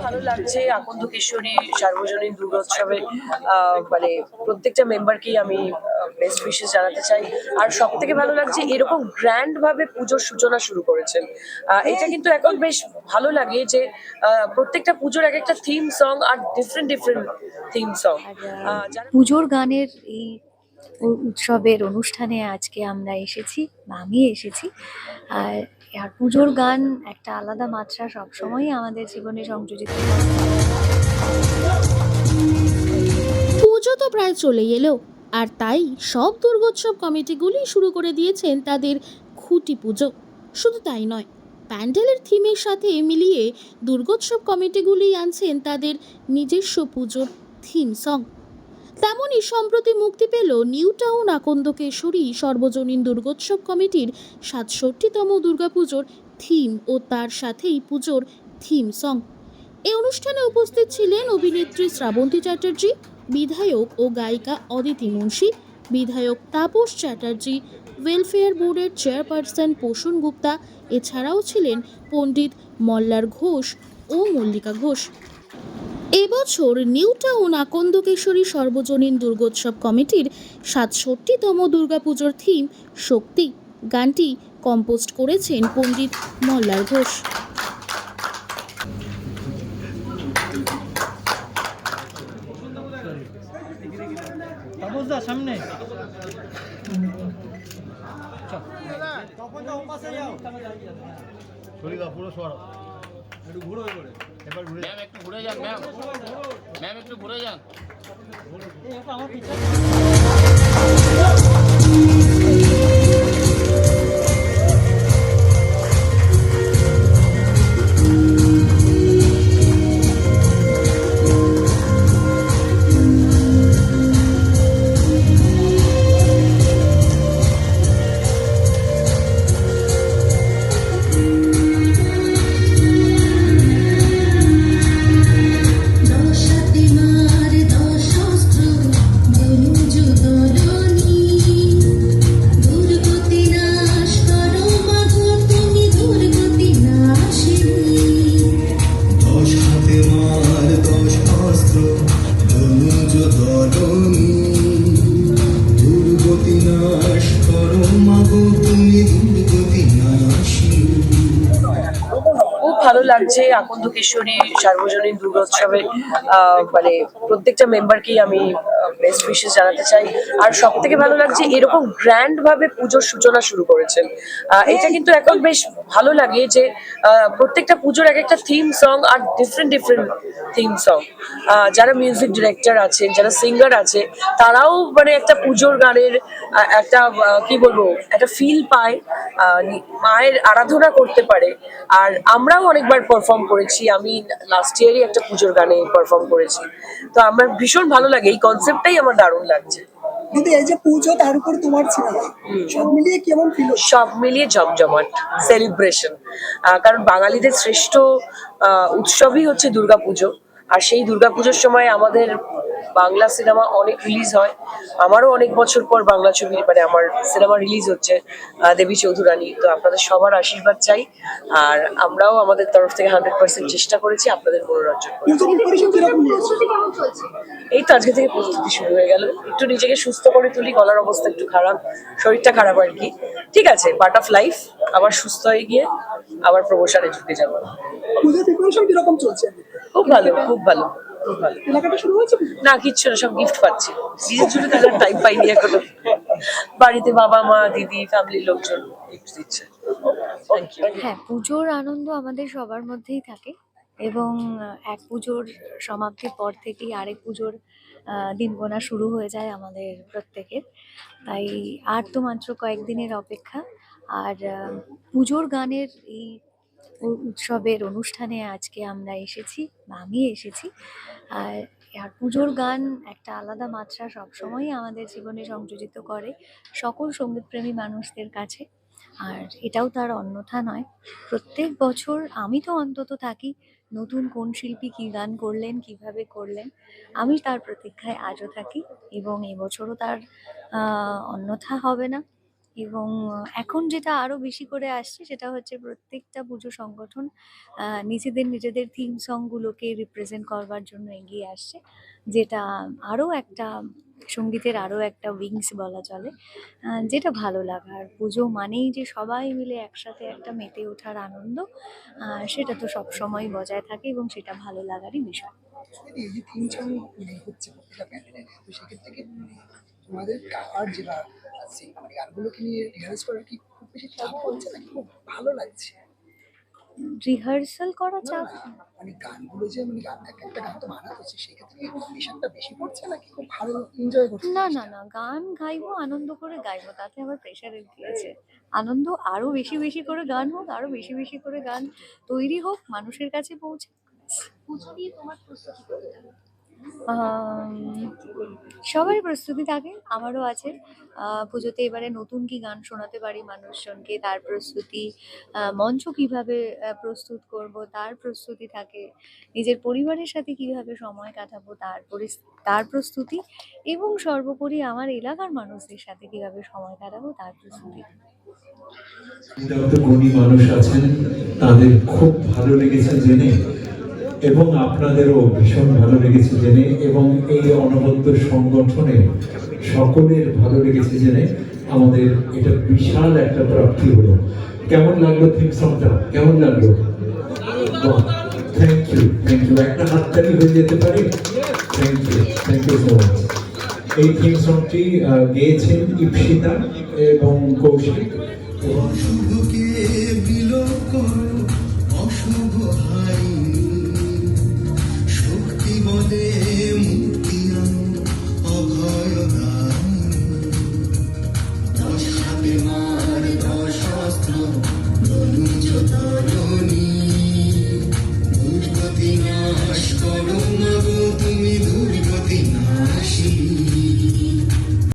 ভালো লাগছে আকন্দ কিশোরী সার্বজনীন দুর্গোৎসবে মানে প্রত্যেকটা মেম্বারকেই আমি বেস্ট উইশেস জানাতে চাই। আর সব থেকে ভালো লাগছে এরকম গ্র্যান্ড ভাবে পুজোর সূচনা শুরু করেছেন। এটা কিন্তু এখন বেশ ভালো লাগে যে প্রত্যেকটা পুজোর এক একটা থিম সং আর ডিফারেন্ট ডিফারেন্ট থিম সং পুজোর গানের এই উৎসবের অনুষ্ঠানে আজকে আমরা এসেছি বা আমি এসেছি। আর আর পুজোর গান একটা আলাদা মাত্রা সবসময়ই আমাদের জীবনে সংযোজিত পুজো তো প্রায় চলেই এলো। আর তাই সব দুর্গোৎসব কমিটিগুলি শুরু করে দিয়েছেন তাদের খুঁটি পুজো। শুধু তাই নয়, প্যান্ডেলের থিমের সাথে মিলিয়ে দুর্গোৎসব কমিটিগুলি আনছেন তাদের নিজস্ব পুজোর থিম সং। তেমনই সম্প্রতি মুক্তি পেল নিউ টাউন আকন্দকেশ্বরী সর্বজনীন দুর্গোৎসব কমিটির সাতষট্টিতম দুর্গাপুজোর থিম ও তার সাথেই পুজোর থিম সং। এই অনুষ্ঠানে উপস্থিত ছিলেন অভিনেত্রী শ্রাবন্তী চ্যাটার্জি বিধায়ক ও গায়িকা অদিতি মুন্সী, বিধায়ক তাপস চ্যাটার্জি ওয়েলফেয়ার বোর্ডের চেয়ারপারসন পোষণ গুপ্তা, এছাড়াও ছিলেন পণ্ডিত মল্লার ঘোষ ও মল্লিকা ঘোষ। এবছর নিউ টাউন আকন্দকেশ্বরী সর্বজনীন দুর্গোৎসব কমিটির সাতষট্টিতম দুর্গাপুজোর থিম শক্তি, গানটি কম্পোস্ট করেছেন পণ্ডিত মল্লার ঘোষ। তাপসদা সামনে। পুরো সরা একটু ঘুরো এবার। ঘুরে ম্যাম একটু ঘুরে যান ম্যাম। ম্যাম একটু ঘুরে যান। আমার তুমি দুর্গতি নাশিনী খুব ভালো লাগছে আকন্দ কিশোরী সার্বজনীন দুর্গোৎসবের মানে প্রত্যেকটা মেম্বারকেই আমি বেস্ট উইশেস জানাতে চাই। আর সব থেকে ভালো লাগছে, এরকম গ্র্যান্ড ভাবে পুজোর সূচনা শুরু করেছেন। এটা কিন্তু এখন বেশ ভালো লাগে যে প্রত্যেকটা পুজোর এক একটা থিম সং আর ডিফারেন্ট ডিফারেন্ট থিম সং যারা মিউজিক ডিরেক্টর আছেন, যারা সিঙ্গার আছে, তারাও মানে একটা পুজোর গানের একটা কি বলব, একটা ফিল পায়। মায়ের আরাধনা করতে পারে। আর আমরাও অনেকবার পারফর্ম করেছি। আমি লাস্ট ইয়ারই একটা পুজোর গানে পারফর্ম করেছি। তো আমার ভীষণ ভালো লাগে। এই কনসেপ্টটাই আমার দারুণ লাগছে। কিন্তু এই যে পুজো তার উপর তোমার সিনেমা সব মিলিয়ে কেমন ফিল সব মিলিয়ে জমজমাট সেলিব্রেশন কারণ বাঙালিদের শ্রেষ্ঠ আহ, উৎসবই হচ্ছে দুর্গাপুজো। আর সেই দুর্গাপুজোর সময় আমাদের বাংলা সিনেমা অনেক রিলিজ হয়। আমারও অনেক বছর পর বাংলা ছবি মানে আমার সিনেমা রিলিজ হচ্ছে আহ, দেবী চৌধুরানী। তো আপনাদের সবার আশীর্বাদ চাই। আর আমরাও আমাদের তরফ থেকে হান্ড্রেড পার্সেন্ট চেষ্টা করেছি আপনাদের মনোরঞ্জন এই তো আজকে থেকে প্রস্তুতি শুরু হয়ে গেল। একটু নিজেকে সুস্থ করে তুলি গলার অবস্থা একটু খারাপ শরীরটা খারাপ আর কি। ঠিক আছে পার্ট অফ লাইফ আবার সুস্থ হয়ে গিয়ে আবার প্রমোশনে ঢুকে যাব। খুব ভালো খুব ভালো। কেনাকাটা শুরু হয়েছে? না কিচ্ছু না সব গিফট পাচ্ছি। নিজের জন্য তাদের টাইম পাইনি এখনও। বাড়িতে বাবা মা দিদি ফ্যামিলির লোকজন গিফট দিচ্ছে। হ্যাঁ পুজোর আনন্দ আমাদের সবার মধ্যেই থাকে এবং এক পুজোর সমাপ্তির পর থেকেই আরেক পুজোর আহ, দিন গোনা শুরু হয়ে যায় আমাদের প্রত্যেকের। তাই আর তো মাত্র কয়েকদিনের অপেক্ষা। আর পুজোর গানের এই উৎসবের অনুষ্ঠানে আজকে আমরা এসেছি, বা আমি এসেছি। আর আর পুজোর গান একটা আলাদা মাত্রা সবসময়ই আমাদের জীবনে সংযোজিত করে সকল সঙ্গীতপ্রেমী মানুষদের কাছে। আর এটাও তার অন্যথা নয়। প্রত্যেক বছর আমি তো অন্তত থাকি নতুন কোন শিল্পী কী গান করলেন, কীভাবে করলেন, আমি তার প্রতীক্ষায় আজও থাকি এবং এবছরও তার অন্যথা হবে না। এবং এখন যেটা আরও বেশি করে আসছে সেটা হচ্ছে প্রত্যেকটা পুজো সংগঠন নিজেদের নিজেদের থিম সংগুলোকে রিপ্রেজেন্ট করবার জন্য এগিয়ে আসছে, যেটা আরও একটা, সঙ্গীতের আরও একটা উইংস বলা চলে যেটা ভালো লাগা। আর পুজো মানেই যে সবাই মিলে একসাথে একটা মেতে ওঠার আনন্দ সেটা তো সবসময় বজায় থাকে এবং সেটা ভালো লাগারই বিষয়। হচ্ছে তোমাদের গাওয়ার যেটা আছে মানে গানগুলোকে নিয়ে রিহার্স করার কি খুব বেশি চাপ হচ্ছে নাকি? খুব ভালো লাগছে। রিহার্সাল করা না, চাপ? না, মানে গানগুলো যে মানে গান এক একটা গান তো বানাতে হচ্ছে সেক্ষেত্রে প্রেশারটা বেশি পড়ছে নাকি খুব ভালো এনজয় করছে না না না গান গাইবো আনন্দ করে গাইবো তাতে আবার প্রেশার দিয়েছে আনন্দ আরও বেশি বেশি করে গান হোক আরও বেশি বেশি করে গান তৈরি হোক মানুষের কাছে পৌঁছে। আম, সবারই প্রস্তুতি থাকে আমারও আছে। পুজোতে এবারে নতুন কি গান শোনাতে পারি মানুষজনকে, তার প্রস্তুতি মঞ্চ কীভাবে প্রস্তুত করব, তার প্রস্তুতি থাকে, নিজের পরিবারের সাথে কীভাবে সময় কাটাবো, তার তার প্রস্তুতি, এবং সর্বোপরি আমার এলাকার মানুষদের সাথে কীভাবে সময় কাটাবো, তার প্রস্তুতি। গুণী মানুষ আছেন, তাদের খুব ভালো লেগেছে জেনে। এবং আপনাদেরও ভীষণ ভালো লেগেছে জেনে এবং এই অনবদ্য সংগঠনে সকলের ভালো লেগেছে জেনে আমাদের এটা বিশাল একটা প্রাপ্তি হলো। কেমন লাগল থিম সংটা কেমন লাগল? থ্যাংক ইউ থ্যাংক ইউ একটা হাততালি হয়ে যেতে পারে? Thank you thank you so much এই থিম সংটি গেয়েছেন ইপসিতা এবং কৌশিক। এবং শুধুকে বিলোপ করো।